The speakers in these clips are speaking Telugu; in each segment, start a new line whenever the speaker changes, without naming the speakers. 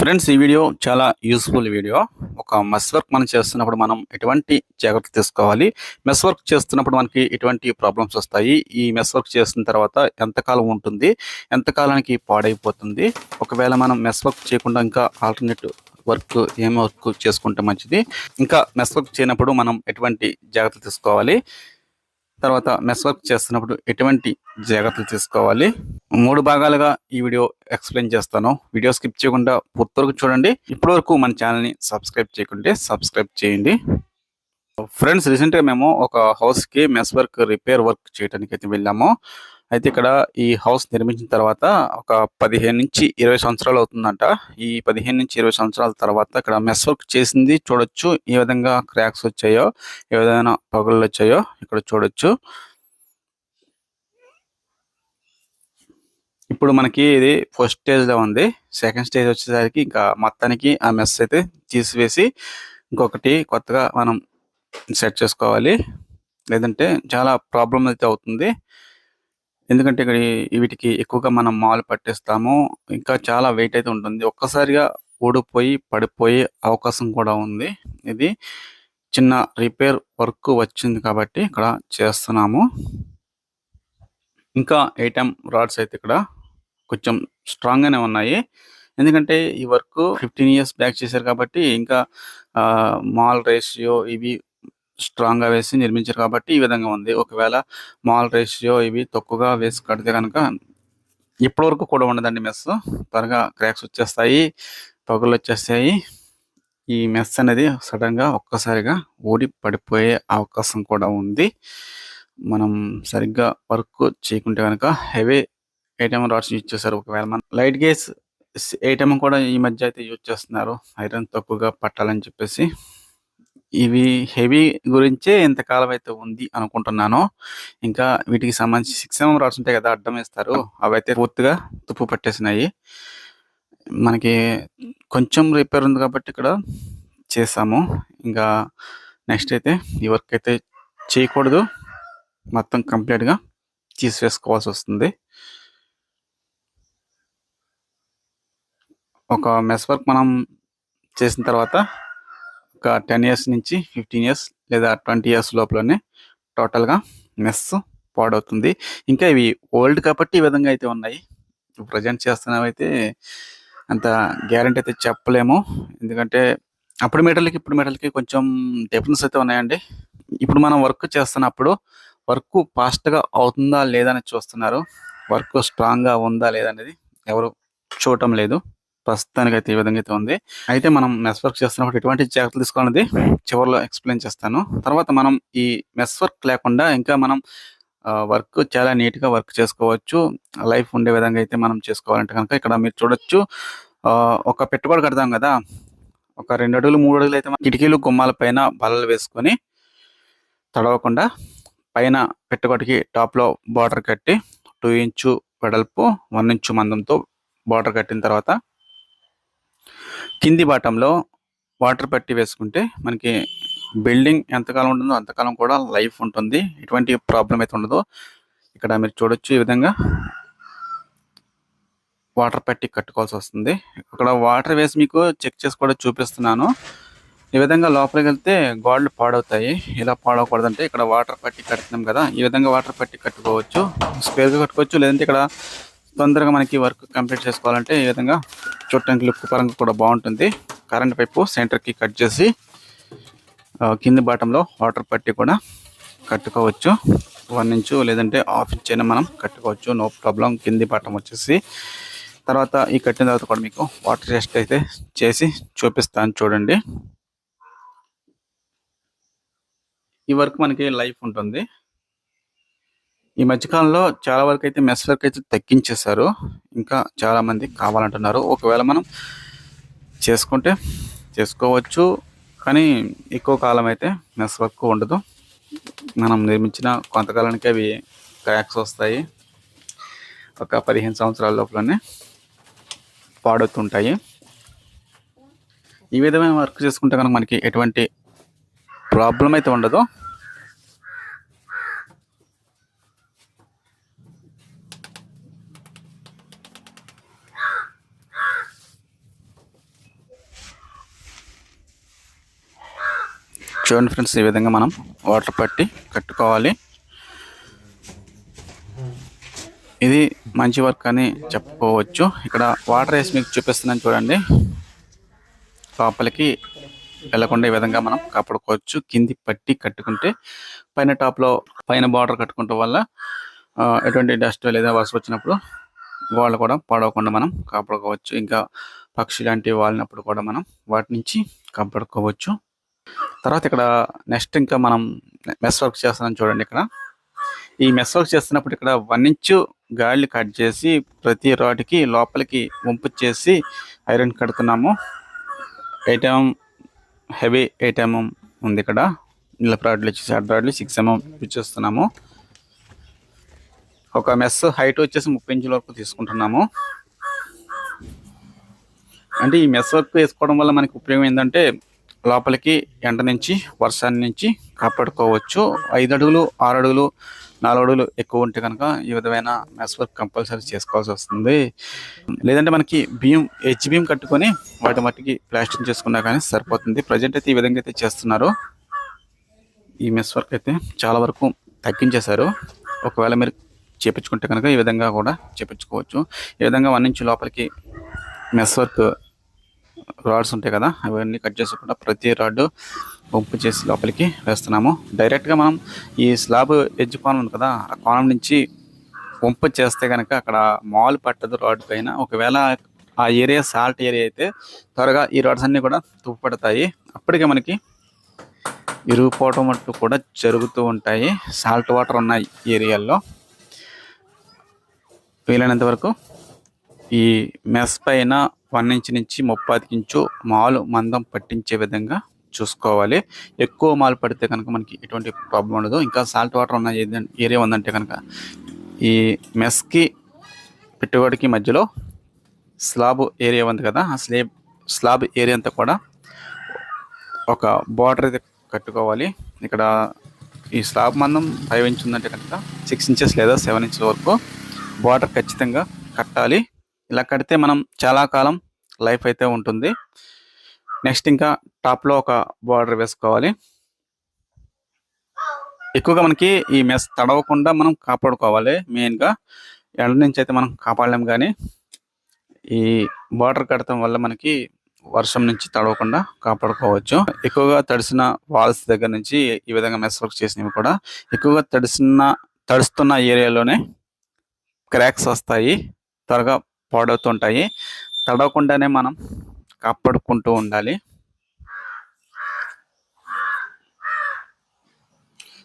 ఫ్రెండ్స్ ఈ వీడియో చాలా యూస్ఫుల్ వీడియో. ఒక మెస్ వర్క్ మనం చేస్తున్నప్పుడు మనం ఎటువంటి జాగ్రత్తలు తీసుకోవాలి? మెస్ వర్క్ చేస్తున్నప్పుడు మనకి ఎటువంటి ప్రాబ్లమ్స్ వస్తాయి? ఈ మెస్ వర్క్ చేసిన తర్వాత ఎంతకాలం ఉంటుంది? ఎంతకాలానికి పాడైపోతుంది? ఒకవేళ మనం మెస్ వర్క్ చేయకుండా ఇంకా ఆల్టర్నేట్ వర్క్ ఏం వర్క్ చేసుకుంటే మంచిది? ఇంకా మెస్ వర్క్ చేయనప్పుడు మనం ఎటువంటి జాగ్రత్తలు తీసుకోవాలి? తర్వాత మెస్ వర్క్ చేస్తున్నప్పుడు ఎటువంటి జాగ్రత్తలు తీసుకోవాలి? మూడు భాగాలుగా ఈ వీడియో ఎక్స్ప్లెయిన్ చేస్తాను. వీడియో స్కిప్ చేయకుండా పూర్తి వరకు చూడండి. ఇప్పటి వరకు మన ఛానల్ని సబ్స్క్రైబ్ చేయకుంటే సబ్స్క్రైబ్ చేయండి. ఫ్రెండ్స్ రీసెంట్గా మేము ఒక హౌస్కి మెస్ వర్క్ రిపేర్ వర్క్ చేయడానికి అయితే వెళ్ళాము. అయితే ఇక్కడ ఈ హౌస్ నిర్మించిన తర్వాత ఒక పదిహేను నుంచి ఇరవై సంవత్సరాలు అవుతుందంట. ఈ పదిహేను నుంచి ఇరవై సంవత్సరాల తర్వాత ఇక్కడ మెస్ వర్క్ చేసింది చూడొచ్చు. ఏ విధంగా క్రాక్స్ వచ్చాయో ఏ విధమైన పగుళ్ళు వచ్చాయో ఇక్కడ చూడొచ్చు. ఇప్పుడు మనకి ఇది ఫస్ట్ స్టేజ్లో ఉంది. సెకండ్ స్టేజ్ వచ్చేసరికి ఇంకా మొత్తానికి ఆ మెస్ అయితే తీసివేసి ఇంకొకటి కొత్తగా మనం సెట్ చేసుకోవాలి. లేదంటే చాలా ప్రాబ్లం అయితే అవుతుంది. ఎందుకంటే ఇక్కడ వీటికి ఎక్కువగా మనం మాల్ పట్టేస్తాము. ఇంకా చాలా వెయిట్ అయితే ఉంటుంది. ఒక్కసారిగా ఊడిపోయి పడిపోయే అవకాశం కూడా ఉంది. ఇది చిన్న రిపేర్ వర్క్ వచ్చింది కాబట్టి ఇక్కడ చేస్తున్నాము. ఇంకా ఐటమ్ రాడ్స్ అయితే ఇక్కడ కొంచెం స్ట్రాంగ్ గానే ఉన్నాయి. ఎందుకంటే ఈ వర్క్ ఫిఫ్టీన్ ఇయర్స్ బ్యాక్ చేశారు కాబట్టి ఇంకా మాల్ రేషియో ఇవి స్ట్రాంగ్గా వేసి నిర్మించారు కాబట్టి ఈ విధంగా ఉంది. ఒకవేళ మాల్ రేషియో ఇవి తక్కువగా వేసి కడితే కనుక ఇప్పటివరకు కూడా ఉండదండి మెస్. త్వరగా క్రాక్స్ వచ్చేస్తాయి పగులు వచ్చేస్తాయి. ఈ మెస్ అనేది సడన్గా ఒక్కసారిగా ఊడి పడిపోయే అవకాశం కూడా ఉంది. మనం సరిగ్గా వర్క్ చేయకుంటే కనుక హెవీ ఏటీఎం రాడ్స్ యూజ్ చేస్తారు ఒకవేళ మనం లైట్ గేస్ ఏటీఎం కూడా ఈ మధ్య అయితే యూజ్ చేస్తున్నారు. ఐరన్ తక్కువగా పట్టాలని చెప్పేసి ఇవి హెవీ గురించే ఇంతకాలం అయితే ఉంది అనుకుంటున్నాను. ఇంకా వీటికి సంబంధించి సిక్స్ ఎంఎం రాడ్స్ ఉంటాయి కదా అడ్డం వేస్తారు. అవి అయితే పూర్తిగా తుప్పు పట్టేసినాయి. మనకి కొంచెం రిపేర్ ఉంది కాబట్టి ఇక్కడ చేసాము. ఇంకా నెక్స్ట్ అయితే ఈ వర్క్ అయితే చేయకూడదు. మొత్తం కంప్లీట్గా తీసివేసుకోవాల్సి వస్తుంది. ఒక మెస్ వర్క్ మనం చేసిన తర్వాత ఒక టెన్ ఇయర్స్ నుంచి ఫిఫ్టీన్ ఇయర్స్ లేదా ట్వంటీ ఇయర్స్ లోపలనే టోటల్గా మెస్ పాడవుతుంది. ఇంకా ఇవి ఓల్డ్ కాబట్టి ఈ విధంగా అయితే ఉన్నాయి. ప్రజెంట్ చేస్తున్నవైతే అయితే అంత గ్యారంటీ అయితే చెప్పలేము. ఎందుకంటే అప్పుడు మెటల్కి ఇప్పుడు మెటల్కి కొంచెం డిఫరెన్స్ అయితే ఉన్నాయండి. ఇప్పుడు మనం వర్క్ చేస్తున్నప్పుడు వర్క్ ఫాస్ట్గా అవుతుందా లేదా అని చూస్తున్నారు. వర్క్ స్ట్రాంగ్గా ఉందా లేదా అనేది ఎవరు చూడటం లేదు. ప్రస్తుతానికి అయితే ఈ విధంగా అయితే ఉంది. అయితే మనం మెస్ వర్క్ చేస్తున్నప్పుడు ఎటువంటి జాగ్రత్తలు తీసుకోవాలనేది చివరిలో ఎక్స్ప్లెయిన్ చేస్తాను. తర్వాత మనం ఈ మెస్ వర్క్ లేకుండా ఇంకా మనం వర్క్ చాలా నీట్గా వర్క్ చేసుకోవచ్చు. లైఫ్ ఉండే విధంగా అయితే మనం చేసుకోవాలంటే కనుక ఇక్కడ మీరు చూడొచ్చు. ఒక పెట్టుబడి కడతాం కదా. ఒక రెండు అడుగులు మూడు అడుగులు అయితే కిటికీలు గుమ్మాల పైన బల్లలు వేసుకొని తడవకుండా పైన పెట్టుబడికి టాప్లో బార్డర్ కట్టి టూ ఇంచు వెడల్పు వన్ ఇంచు మందంతో బార్డర్ కట్టిన తర్వాత కింది బాటంలో వాటర్ పట్టి వేసుకుంటే మనకి బిల్డింగ్ ఎంతకాలం ఉంటుందో అంతకాలం కూడా లైఫ్ ఉంటుంది. ఎటువంటి ప్రాబ్లం అయితే ఉండదు. ఇక్కడ మీరు చూడొచ్చు ఈ విధంగా. వాటర్ పట్టి కట్టుకోవాల్సి వస్తుంది. ఇక్కడ వాటర్ వేసి మీకు చెక్ చేసి కూడా చూపిస్తున్నాను. ఈ విధంగా లోపలికి వెళ్తే గోడలు పాడవుతాయి. ఇలా పాడవకూడదంటే ఇక్కడ వాటర్ పట్టి కడుతున్నాం కదా. ఈ విధంగా వాటర్ పట్టి కట్టుకోవచ్చు. స్క్వేర్గా కట్టుకోవచ్చు. లేదంటే ఇక్కడ తొందరగా మనకి వర్క్ కంప్లీట్ చేసుకోవాలంటే ఈ విధంగా చూడటానికి లుక్ పరంగా కూడా బాగుంటుంది. కరెంట్ పైపు సెంటర్కి కట్ చేసి కింది బాటంలో వాటర్ పట్టి కూడా కట్టుకోవచ్చు. వన్ ఇంచు లేదంటే హాఫ్ ఇంచ్ అయినా మనం కట్టుకోవచ్చు. No problem. కింది బాటం వచ్చేసి తర్వాత ఈ కట్టిన తర్వాత కూడా మీకు వాటర్ టెస్ట్ అయితే చేసి చూపిస్తాను చూడండి. ఈ వర్క్ మనకి లైఫ్ ఉంటుంది. ఈ మధ్యకాలంలో చాలా వరకు అయితే మెస్ వర్క్ అయితే తగ్గించేశారు. ఇంకా చాలామంది కావాలంటున్నారు. ఒకవేళ మనం చేసుకుంటే చేసుకోవచ్చు. కానీ ఎక్కువ కాలం అయితే మెస్ వర్క్ ఉండదు. మనం నిర్మించిన కొంతకాలానికి అవి క్రాక్స్ వస్తాయి. ఒక పదిహేను సంవత్సరాల లోపలనే పాడవుతుంటాయి. ఈ విధమైన వర్క్ చేసుకుంటే కనుక మనకి ఎటువంటి ప్రాబ్లం అయితే ఉండదు. చూడండి ఫ్రెండ్స్ ఈ విధంగా మనం వాటర్ పట్టి కట్టుకోవాలి. ఇది మంచి వర్క్ అని చెప్పుకోవచ్చు. ఇక్కడ వాటర్ వేసి మీకు చూపిస్తున్నాను చూడండి. లోపలికి వెళ్ళకుండా ఈ విధంగా మనం కాపాడుకోవచ్చు. కింది పట్టి కట్టుకుంటే పైన టాప్లో పైన బార్డర్ కట్టుకుంటే వల్ల ఎటువంటి డస్ట్ లేదా వర్షం వచ్చినప్పుడు వాళ్ళు కూడా పాడవకుండా మనం కాపాడుకోవచ్చు. ఇంకా పక్షి లాంటివి వాలినప్పుడు కూడా మనం వాటి నుంచి కాపాడుకోవచ్చు. తర్వాత ఇక్కడ నెక్స్ట్ ఇంకా మనం మెస్ వర్క్ చేస్తున్నాం చూడండి ఇక్కడ. ఈ మెస్ వర్క్ చేస్తున్నప్పుడు ఇక్కడ వన్ ఇంచు గాలి కట్ చేసి ప్రతి రాడ్కి లోపలికి వంపు చేసి ఐరన్ కడుతున్నాము. Eight MM heavy eight MM ఉంది ఇక్కడ. నిలప రాడ్లు వచ్చేసి అడ్డ రాడ్లు సిక్స్ ఎంఎం ఇచ్చేస్తున్నాము. ఒక మెస్ హైట్ వచ్చేసి ముప్పై ఇంచుల వరకు తీసుకుంటున్నాము. అంటే ఈ మెస్ వర్క్ వేసుకోవడం వల్ల మనకి ఉపయోగం ఏంటంటే లోపలికి ఎండ నుంచి వర్షాన్ని నుంచి కాపాడుకోవచ్చు. ఐదు అడుగులు ఆరు అడుగులు నాలుగు అడుగులు ఎక్కువ ఉంటే కనుక ఈ విధమైన మెస్ వర్క్ కంపల్సరీ చేసుకోవాల్సి వస్తుంది. లేదంటే మనకి బియ్యం హెచ్ బియ్యం కట్టుకొని వాటి మట్టికి ప్లాస్టింగ్ చేసుకున్నా కానీ సరిపోతుంది. ప్రజెంట్ అయితే ఈ విధంగా అయితే చేస్తున్నారు. ఈ మెస్ వర్క్ అయితే చాలా వరకు తగ్గించేశారు. ఒకవేళ మీరు చేపించుకుంటే కనుక ఈ విధంగా కూడా చేపించుకోవచ్చు. ఈ విధంగా వన్ నుంచి లోపలికి మెస్ వర్క్ రాడ్స్ ఉంటాయి కదా అవన్నీ కట్ చేసుకుండా ప్రతి రాడ్ వంపు చేసి లోపలికి వేస్తున్నాము. డైరెక్ట్గా మనం ఈ స్లాబ్ ఎడ్జ్ కోణం ఉంది కదా ఆ కోణం నుంచి వంపు చేస్తే కనుక అక్కడ మాల్ పట్టదు రాడ్ పైన. ఒకవేళ ఆ ఏరియా సాల్ట్ ఏరియా అయితే త్వరగా ఈ రాడ్స్ అన్నీ కూడా తుప్పడతాయి అప్పటికే మనకి ఇరుగుపోవటం మట్టు కూడా జరుగుతూ ఉంటాయి. సాల్ట్ వాటర్ ఉన్నాయి ఏరియాల్లో వీలైనంత వరకు ఈ మెస్ పైన వన్ ఇంచ్ నుంచి ముప్పాతికి ఇంచు మాలు మందం పట్టించే విధంగా చూసుకోవాలి. ఎక్కువ మాలు పడితే కనుక మనకి ఎటువంటి ప్రాబ్లం ఉండదు. ఇంకా సాల్ట్ వాటర్ ఉన్న ఏదైనా ఏరియా ఉందంటే కనుక ఈ మెస్కి పెట్టుబడికి మధ్యలో స్లాబ్ ఏరియా ఉంది కదా ఆ స్లేబ్ స్లాబ్ ఏరియా అంతా కూడా ఒక బార్డర్ అయితే కట్టుకోవాలి. ఇక్కడ ఈ స్లాబ్ మందం ఫైవ్ ఇంచ్ ఉందంటే కనుక సిక్స్ ఇంచెస్ లేదా సెవెన్ ఇంచెస్ వరకు బార్డర్ ఖచ్చితంగా కట్టాలి. ఇలా కడితే మనం చాలా కాలం లైఫ్ అయితే ఉంటుంది. నెక్స్ట్ ఇంకా టాప్లో ఒక బార్డర్ వేసుకోవాలి. ఎక్కువగా మనకి ఈ మెస్ తడవకుండా మనం కాపాడుకోవాలి మెయిన్గా. ఎండ నుంచి అయితే మనం కాపాడలేం కానీ ఈ బార్డర్ కడటం వల్ల మనకి వర్షం నుంచి తడవకుండా కాపాడుకోవచ్చు. ఎక్కువగా తడిసిన వాల్స్ దగ్గర నుంచి ఈ విధంగా మెస్ వర్క్ చేసినవి కూడా ఎక్కువగా తడిసిన తడుస్తున్న ఏరియాలోనే క్రాక్స్ వస్తాయి. త్వరగా పాడవుతుంటాయి. తడవకుండానే మనం కాపాడుకుంటూ ఉండాలి.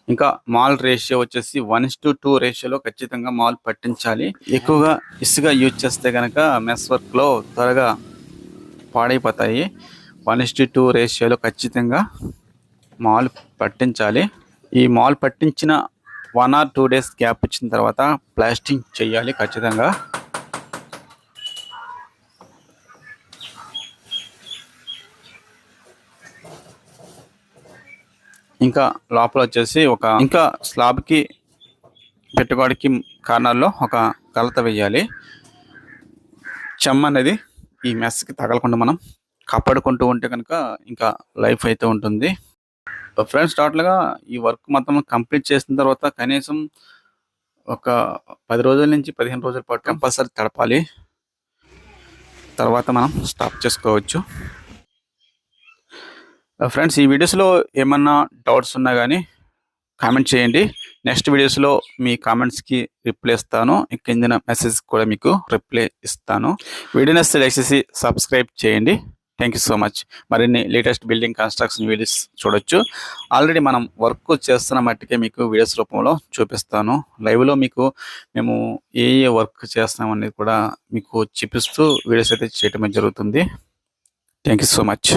ఇంకా మాల్ రేషియో వచ్చేసి వన్ టు టూ రేషియోలో ఖచ్చితంగా మాల్ పట్టించాలి. ఎక్కువగా ఇసుగా యూజ్ చేస్తే కనుక మెస్ వర్క్లో త్వరగా పాడైపోతాయి. వన్ టు టూ రేషియోలో ఖచ్చితంగా మాల్ పట్టించాలి. ఈ మాల్ పట్టించిన one or two days gap ఇచ్చిన తర్వాత ప్లాస్టింగ్ చేయాలి ఖచ్చితంగా. ఇంకా లోపల వచ్చేసి ఒక ఇంకా స్లాబ్కి పెట్టుబడికి కార్నర్లో ఒక కలత వేయాలి చెమ్మ అనేది ఈ మెస్కి తగలకుండా మనం కాపాడుకుంటూ ఉంటే కనుక ఇంకా లైఫ్ అయితే ఉంటుంది. ఫ్రెండ్స్ టోటల్గా ఈ వర్క్ మొత్తం కంప్లీట్ చేసిన తర్వాత కనీసం ఒక పది రోజుల నుంచి పదిహేను రోజుల పాటు కంపల్సరీ తడపాలి. తర్వాత మనం స్టాప్ చేసుకోవచ్చు. Uh, ఫ్రెండ్స్ ఈ వీడియోస్లో ఏమన్నా డౌట్స్ ఉన్నా కానీ కామెంట్ చేయండి. నెక్స్ట్ వీడియోస్లో మీ కామెంట్స్కి రిప్లై ఇస్తాను. కింద మెసేజ్ కూడా మీకు రిప్లై ఇస్తాను. వీడియో నచ్చితే దయచేసి సబ్స్క్రైబ్ చేయండి. థ్యాంక్ యూ సో మచ్ మరిన్ని లేటెస్ట్ బిల్డింగ్ కన్స్ట్రక్షన్ వీడియోస్ చూడొచ్చు. ఆల్రెడీ మనం వర్క్ చేస్తున్న మట్టికే మీకు వీడియోస్ రూపంలో చూపిస్తాను. లైవ్లో మీకు మేము ఏ ఏ వర్క్ చేస్తున్నాం అనేది కూడా మీకు చూపిస్తూ వీడియోస్ అయితే చేయటం జరుగుతుంది. Thank you so much